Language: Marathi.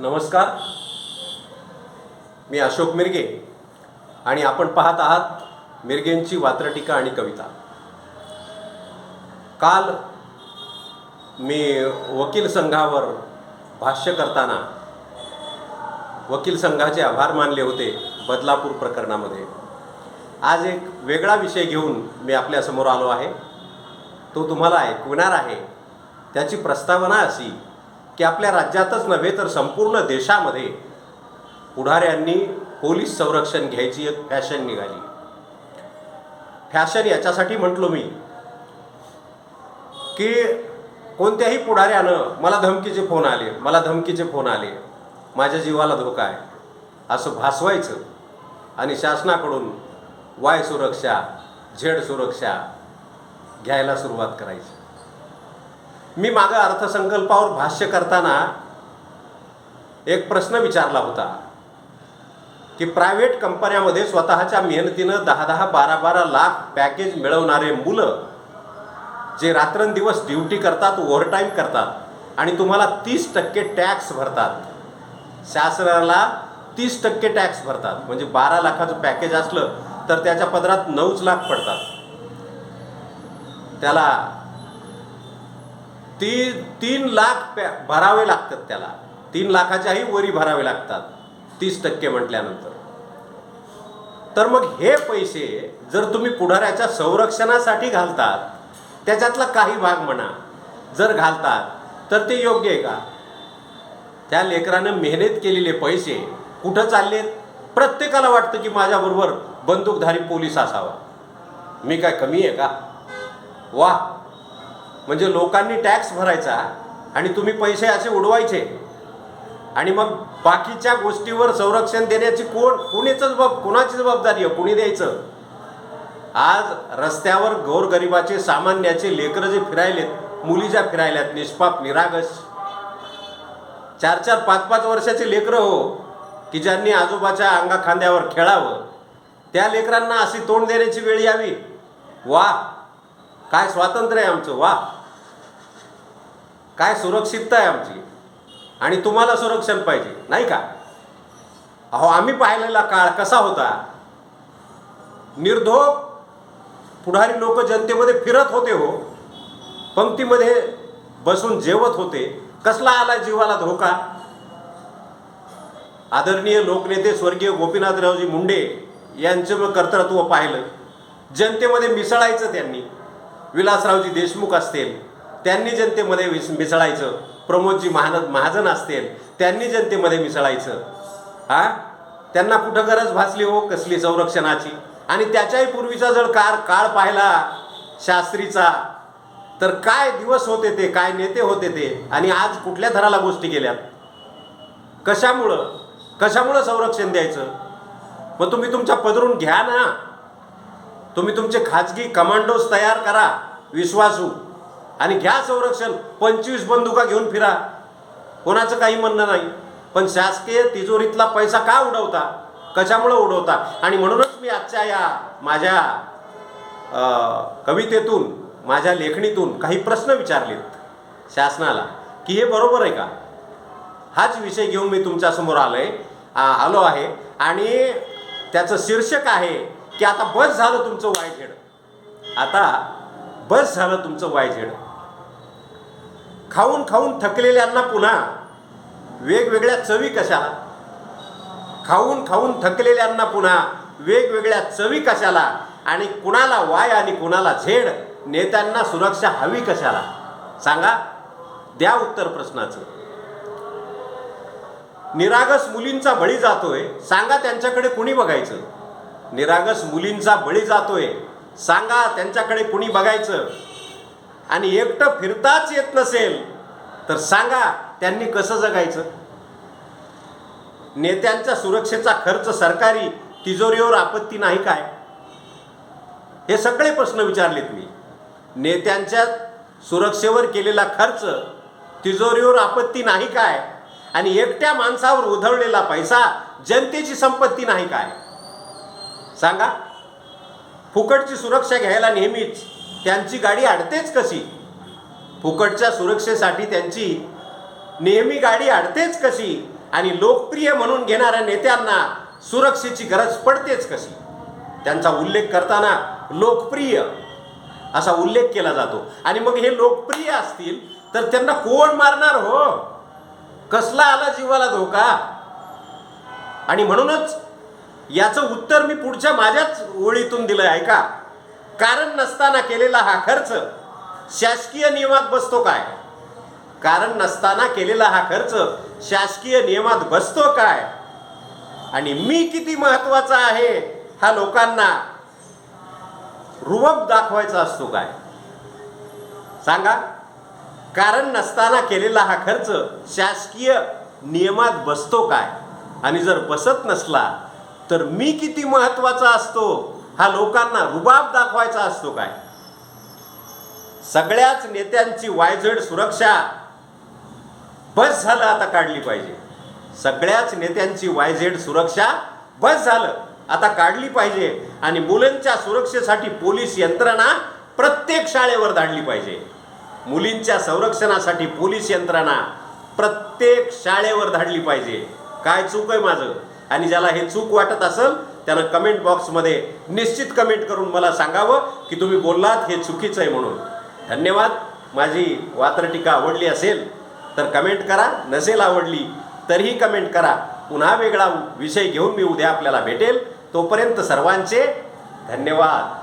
नमस्कार. मी अशोक मिरगे आणि आपण पाहत आहात मिरगेंची वात्रटीका आणि कविता. काल मी वकील संघावर भाष्य करताना वकील संघाचे आभार मानले होते बदलापूर प्रकरणामध्ये. आज एक वेगळा विषय घेऊन मी आपल्यासमोर आलो आहे. तो तुम्हाला ऐकविणार आहे. त्याची प्रस्तावना अशी की आपल्या राज्यातच नव्हे तर संपूर्ण देशामध्ये पुढाऱ्यांनी पोलीस संरक्षण घ्यायची एक फॅशन निघाली. फॅशन याच्यासाठी म्हटलो मी की कोणत्याही पुढाऱ्यानं मला धमकीचे फोन आले मला धमकीचे फोन आले माझ्या जीवाला धोका आहे असं भासवायचं आणि शासनाकडून वाय सुरक्षा झेड सुरक्षा घ्यायला सुरुवात करायची. मी मागं अर्थसंकल्पावर भाष्य करताना एक प्रश्न विचारला होता की प्रायव्हेट कंपन्यामध्ये स्वतःच्या मेहनतीनं दहा दहा बारा बारा लाख पॅकेज मिळवणारे मुलं जे रात्रंदिवस ड्युटी करतात ओव्हरटाईम करतात आणि तुम्हाला तीस टक्के टॅक्स भरतात. शासनाला तीस टक्के टॅक्स भरतात. म्हणजे बारा लाखाचं पॅकेज असलं तर त्याच्या पदरात नऊच लाख पडतात. त्याला ती तीन लाख पॅ भरावे लागतात त्याला. तीन लाखाच्याही वरी भरावे लागतात. तीस टक्के म्हटल्यानंतर. तर मग हे पैसे जर तुम्ही पुढाऱ्याच्या संरक्षणासाठी घालतात त्याच्यातला काही भाग म्हणा जर घालतात तर ते योग्य आहे का? त्या लेकरानं मेहनत केलेले पैसे कुठं चाललेत? प्रत्येकाला वाटतं की माझ्याबरोबर बंदूकधारी पोलीस असावा. मी काय कमी आहे का? वा! म्हणजे लोकांनी टॅक्स भरायचा आणि तुम्ही पैसे असे उडवायचे. आणि मग बाकीच्या गोष्टीवर संरक्षण देण्याची कोण कुणीच जबाब कोणाची जबाबदारी आहे? कुणी द्यायचं? आज रस्त्यावर गोरगरिबाचे सामान्याचे लेकरं जे फिरायलेत मुली ज्या फिरायल्यात निष्पाप निरागस. चार चार पाच पाच वर्षाचे लेकरं हो की ज्यांनी आजोबाच्या अंगा खांद्यावर खेळावं. त्या लेकरांना अशी तोंड देण्याची वेळ यावी. वा! काय स्वातंत्र्य आहे आमचं वा! काय सुरक्षितता आहे आमची? आणि तुम्हाला संरक्षण पाहिजे नाही का? अहो आम्ही पाहिलेला काळ कसा होता? निर्धोक पुढारी लोक जनतेमध्ये फिरत होते हो. पंक्तीमध्ये बसून जेवत होते. कसला आला जीवाला धोका? आदरणीय लोकनेते स्वर्गीय गोपीनाथरावजी मुंडे यांचं कर्तृत्व पाहिलं. जनतेमध्ये मिसळायचं त्यांनी. विलासरावजी देशमुख असतील. त्यांनी जनतेमध्ये विस मिसळायचं. प्रमोदजी महान महाजन असतील त्यांनी जनतेमध्ये मिसळायचं. हा? त्यांना कुठं गरज भासली हो? कसली संरक्षणाची? आणि त्याच्याही पूर्वीचा जर कार काळ पाहिला शास्त्रीचा तर काय दिवस होते ते काय नेते होते ते? आणि आज कुठल्या थराला गोष्टी गेल्यात कशामुळं? कशामुळं संरक्षण द्यायचं? मग तुम्ही तुमच्या पदरून घ्या ना. तुम्ही तुमचे खाजगी कमांडोज तयार करा. विश्वासू. आणि घ्या संरक्षण. पंचवीस बंदुका घेऊन फिरा. कोणाचं काही म्हणणं नाही. पण शासकीय तिजोरीतला पैसा का उडवता? कशामुळं उडवता? आणि म्हणूनच मी आजच्या या माझ्या कवितेतून माझ्या लेखणीतून काही प्रश्न विचारलेत शासनाला. की हे बरोबर आहे का? हाच विषय घेऊन मी तुमच्यासमोर आलो आहे आलो आहे. आणि त्याचं शीर्षक आहे की आता बस झालं तुमचं वायझेड आता बस झालं तुमचं वायझेड खाऊन खाऊन थकलेल्यांना पुन्हा वेगवेगळ्या चवी कशाला खाऊन खाऊन थकलेल्यांना पुन्हा वेगवेगळ्या चवी कशाला? आणि कुणाला वाय आणि कुणाला झेड नेत्यांना सुरक्षा हवी कशाला? सांगा. द्या उत्तर प्रश्नाचं. निरागस मुलींचा बळी जातोय. सांगा त्यांच्याकडे कुणी बघायचं? निरागस मुलींचा बळी जातोय. सांगा त्यांच्याकडे कुणी बघायचं? आणि एकटं फिरताच येत नसेल तर सांगा त्यांनी कसं जगायचं? नेत्यांच्या सुरक्षेचा खर्च सरकारी तिजोरीवर आपत्ती नाही काय? हे सगळे प्रश्न विचारलेत मी. नेत्यांच्या सुरक्षेवर केलेला खर्च तिजोरीवर आपत्ती नाही काय? आणि एकट्या माणसावर उधळलेला पैसा जनतेची संपत्ती नाही काय? सांगा. फुकटची सुरक्षा घ्यायला नेहमीच त्यांची गाडी अडतेच कशी? फुकटच्या सुरक्षेसाठी त्यांची नेहमी गाडी अडतेच कशी? आणि लोकप्रिय म्हणून घेणाऱ्या नेत्यांना सुरक्षेची गरज पडतेच कशी? त्यांचा उल्लेख करताना लोकप्रिय असा उल्लेख केला जातो. आणि मग हे लोकप्रिय असतील तर त्यांना कोण मारणार हो? कसला आला जीवाला धोका? आणि म्हणूनच याचं उत्तर मी पुढच्या माझ्याच ओळीतून दिलं आहे का कारण नसताना केलेला हा खर्च शासकीय नियमात बसतो काय? कारण नसताना केलेला हा खर्च शासकीय नियमात बसतो काय? आणि मी किती महत्त्वाचा आहे हा लोकांना रुबब दाखवायचा असतो काय? सांगा. कारण नसताना केलेला हा खर्च शासकीय नियमात बसतो काय? आणि जर बसत नसला तर मी किती महत्त्वाचा असतो? हा लोकांना रुबाब दाखवायचा असतो काय? सगळ्याच नेत्यांची वायझड सुरक्षा बस झालं आता काढली पाहिजे. सगळ्याच नेत्यांची वायझेड सुरक्षा बस झालं आता काढली पाहिजे आणि मुलांच्या सुरक्षेसाठी पोलीस यंत्रणा प्रत्येक शाळेवर धाडली पाहिजे. मुलींच्या संरक्षणासाठी पोलीस यंत्रणा प्रत्येक शाळेवर धाडली पाहिजे. काय चूक आहे माझं? आणि ज्याला हे चूक वाटत असेल त्यानं कमेंट बॉक्समध्ये निश्चित कमेंट करून मला सांगावं की तुम्ही बोललात हे चुकीचं आहे म्हणून. धन्यवाद. माझी वात्रटिका आवडली असेल तर कमेंट करा. नसेल आवडली तरीही कमेंट करा. पुन्हा वेगळा विषय घेऊन मी उद्या आपल्याला भेटेल. तोपर्यंत सर्वांचे धन्यवाद.